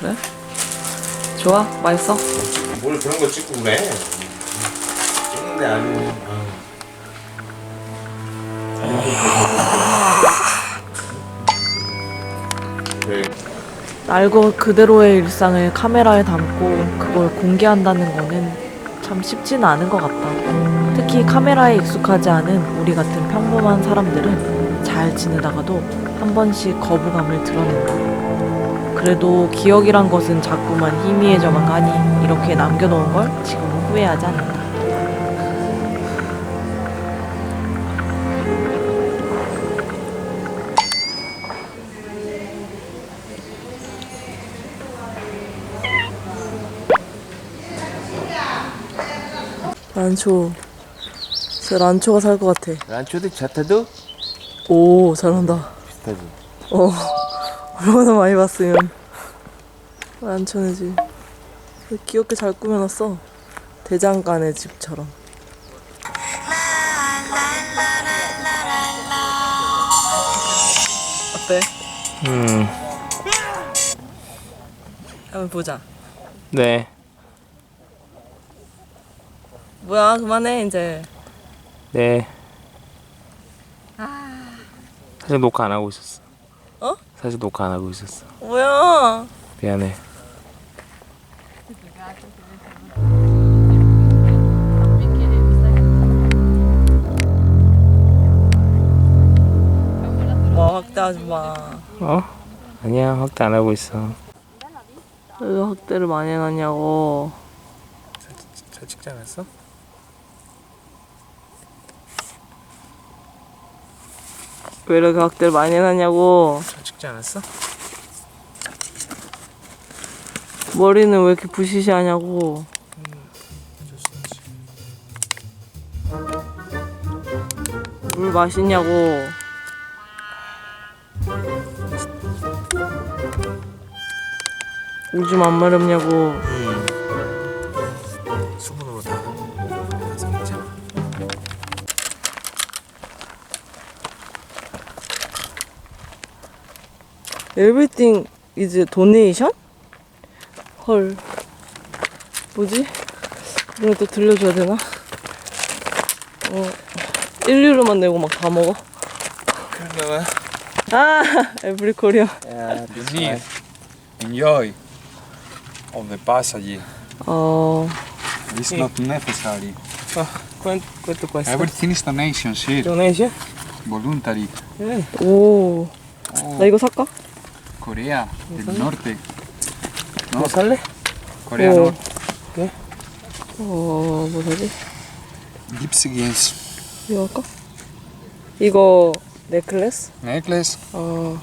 그래? 좋아? 맛있어? 뭘 그런 거 찍고 그래? 찍는데 아니. 그래. 날고 그대로의 일상을 카메라에 담고 그걸 공개한다는 거는 참 쉽지는 않은 것 같다. 특히 카메라에 익숙하지 않은 우리 같은 평범한 사람들은 잘 지내다가도 한 번씩 거부감을 드러낸다. 그래도 기억이란 것은 자꾸만 희미해져만 가니 이렇게 남겨놓은 걸 지금은 후회하지 않는다. 란초. 진짜 란초가 살 것 같아. 란초도 자타도 오, 잘한다. 비슷하지. 어, 얼마나 많이 봤으면. 란초네지. 귀엽게 잘 꾸며놨어. 대장간의 집처럼. 어때? 음, 한번 보자. 네. 뭐야, 그만해, 이제. 네. 사실 녹화 안 하고 있었어. 어? 사실 녹화 안 하고 있었어. 뭐야? 미안해. 뭐, 확대 하지 마. 어? 아니야, 확대 안 하고 있어. 왜 확대를 많이 해놨냐고. 잘 찍지 않았어? 왜 이렇게 확대를 많이 해놨냐고. 잘 찍지 않았어? 머리는 왜 이렇게 부시시하냐고. 물 마시냐고. 오줌 안 마렵냐고. 수 Everything is donation? 헐. 뭐지? 이런 것도 들려줘야 되나? 어, 1유로만 내고 막 다 먹어? 그런가 봐. 아! 에브리 코리아. 야, Believe, enjoy of the passage. 어, It's not necessary. quanto, quanto custa? Everything is donations here, Donation? voluntary. 오. Oh, 나 이거 살까? Corea del Norte. 뭐 살래? Corea Oh. Norte. 어, 뭐 사지? Gypsy Games. 이거 할까? 이거 넥클래스? Necklace. 어,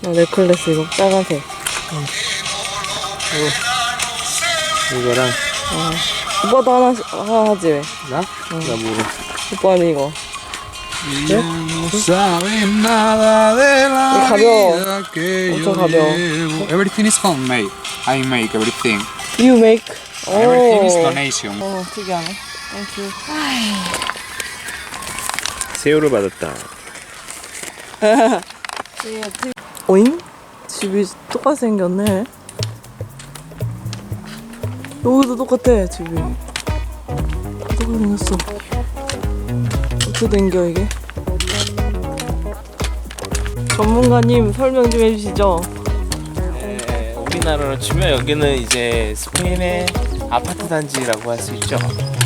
나 넥클래스 이거 빨간색. 이거랑 오빠도 하나, 하나 하지 왜? 나? 나 모르. 오빠는 이거. Ya no saben nada de la vida que yo llevo. Everything is homemade. I make everything. You make? Everything is 오. donation. 어, 특이하네. 땡큐. 새우를 받았다. 오잉? 집이 똑같이 생겼네. 여기도 똑같아, 집이. 똑같이 생겼어. 어떻게 된겨, 이게? 전문가님 설명 좀 해주시죠. 네, 우리나라로 치면 여기는 이제 스페인의 아파트 단지라고 할 수 있죠.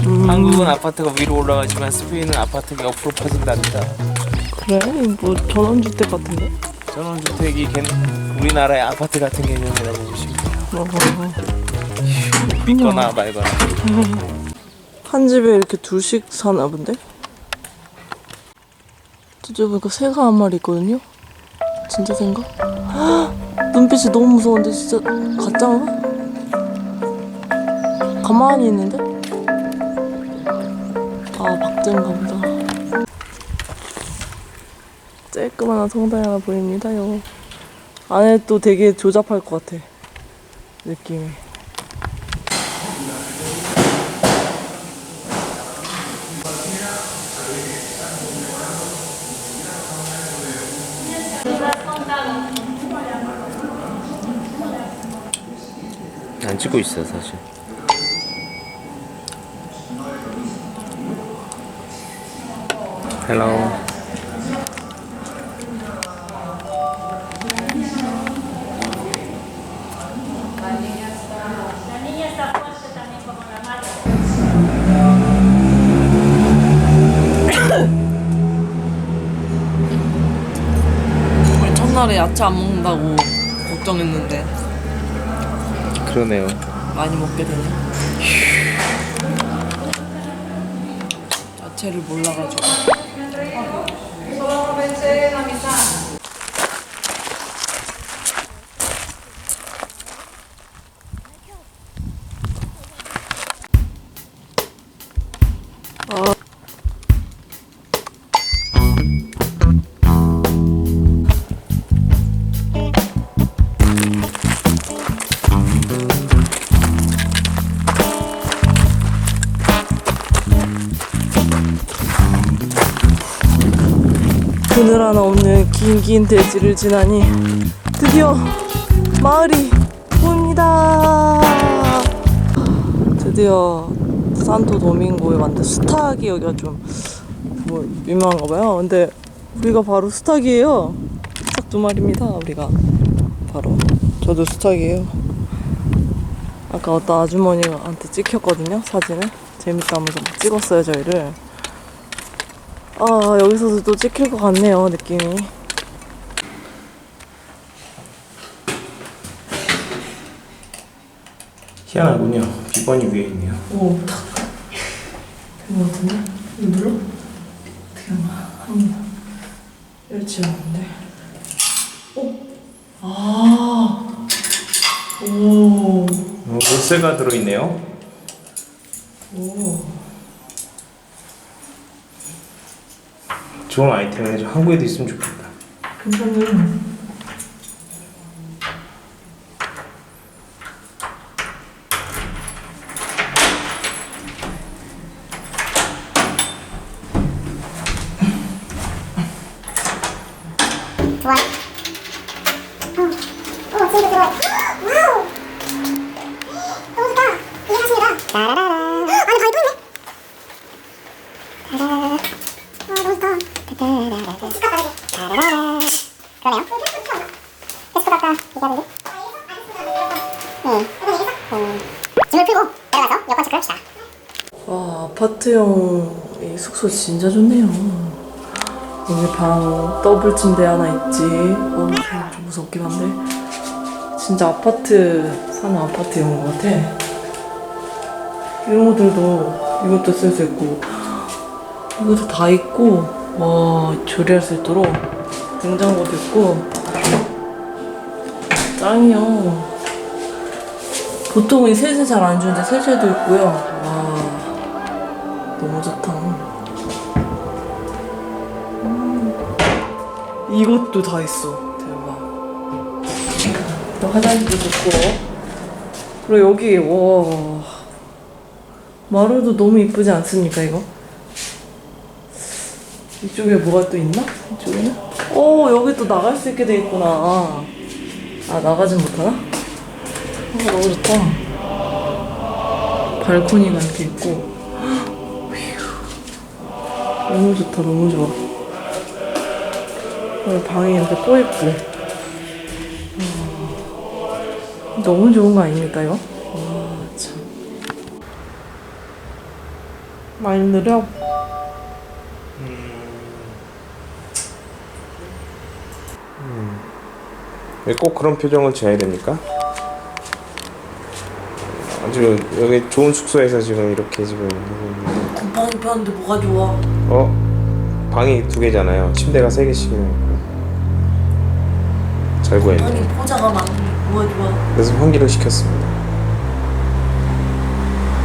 음, 한국은 아파트가 위로 올라가지만 스페인은 아파트가 옆으로 퍼진답니다. 그래? 뭐 전원주택 같은데? 전원주택이 개- 우리나라의 아파트 같은 개념이라고 보시면 돼요. 어, 믿거나 말거나. 한 집에 이렇게 둘씩 사나 본데? 저쪽에 보니까 새가 한 마리 있거든요? 진짜? 헉! 눈빛이 너무 무서운데 진짜 가짜인가? 가만히 있는데? 아 박제인가 보다 쬐끄만한 성당이 하나 보입니다요 안에 또 되게 조잡할 것 같아 느낌이 안 찍고 있어 사실. 헬로. 첫날에 야채 안 먹는다고 걱정했는데 그러네요. 많이 먹게 되네. 야채를 몰라가지고. 하나 없는 긴긴 대지를 지나니 드디어 마을이 보입니다. 드디어 산토 도밍고에 만든 수탉이 여기가 좀 뭐 유명한가 봐요. 근데 우리가 바로 수탉이에요. 수탉 두 마리입니다. 우리가 바로 저도 수탉이에요. 아까 어떤 아주머니한테 찍혔거든요 사진을 재밌다면서 막 찍었어요 저희를. 아 여기서도 또 찍힐 것 같네요 느낌이 희한하군요. 비번이 위에 있네요. 오 탁. 된거 같은데? 이거 눌러? 어떻게 하나 한번 열지 않는데 오? 아 오. 어, 열쇠가 들어있네요. 오. 좋은 아이템이네. 저 한국에도 있으면 좋겠다. 괜찮네 좋아요. 어, 어, 지금 들어요. 와우. 너무 좋다. 라라라라. 안에 바위 또 있네. 라라라라. 합시다. 와 아파트형 이 숙소 진짜 좋네요. 여기 방 더블 침대 하나 있지. 어, 좀 무섭긴 한데. 진짜 아파트 사는 아파트인 것 같아. 이런 것들도 이것도 쓸 수 있고. 이것도 다 있고 와 조리할 수 있도록 냉장고도 있고 짱이요 보통은 세제 잘 안 주는데 세제도 있고요 와 너무 좋다. 음. 이것도 다 있어. 대박. 또 화장실도 좋고. 그리고 여기 와 마루도 너무 이쁘지 않습니까 이거? 이쪽에 뭐가 또 있나? 이쪽에는? 오 여기 또 나갈 수 있게 돼 있구나. 아 나가진 못하나? 아 너무 좋다. 발코니가 이렇게 있고. 너무 좋다, 너무 좋아. 방이 이렇게 또 있고. 와, 너무 좋은 거 아닙니까, 이거? 와, 참. 많이 느려? 꼭 그런 표정을 지어야 됩니까? 아주 여기 좋은 숙소에서 지금 이렇게 지금 곰팡이 폈는데 뭐가 좋아? 어 방이 두 개잖아요. 침대가 세 개씩이나 있고 잘 구했네. 아니, 포자가 많은데 뭐가 좋아? 그래서 환기를 시켰습니다.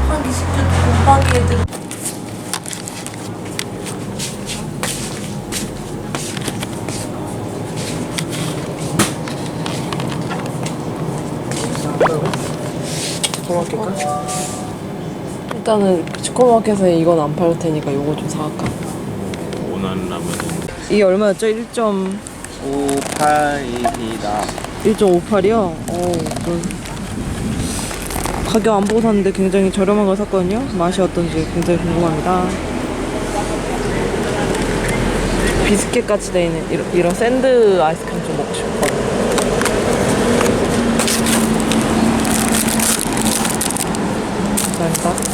한기 시켜도 곰팡이 애들. 일단은 슈퍼마켓에 이건 안 팔 테니까 이거 좀 사갈까? 원하는 라면 이게 얼마였죠? 1점 58입니다. 1.58이요? 어, 좀 가격 안 보고 샀는데 굉장히 저렴한 걸 샀거든요. 맛이 어떤지 굉장히 궁금합니다. 비스켓 같이 돼 있는 이런, 이런 샌드 아이스크림 좀 먹고 싶거든요. 감사합니다.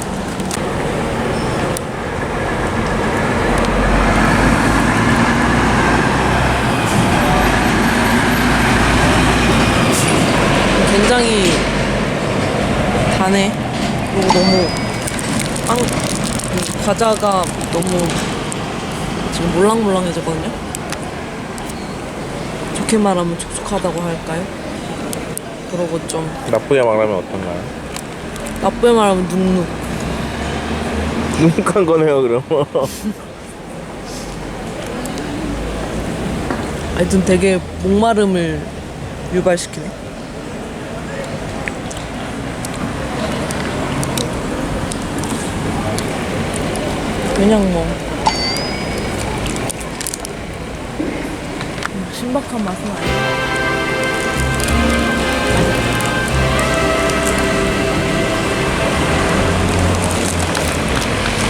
굉장히 다네. 그리고 너무 빵 이 과자가 너무 지금 몰랑몰랑해졌거든요. 좋게 말하면 촉촉하다고 할까요? 그러고 좀 나쁘게 말하면 어떤가요? 나쁘게 말하면 눅눅. 눅눅한 거네요 그러면 하여튼 되게 목마름을 유발시키네. 그냥 뭐 신박한 맛은 아니야.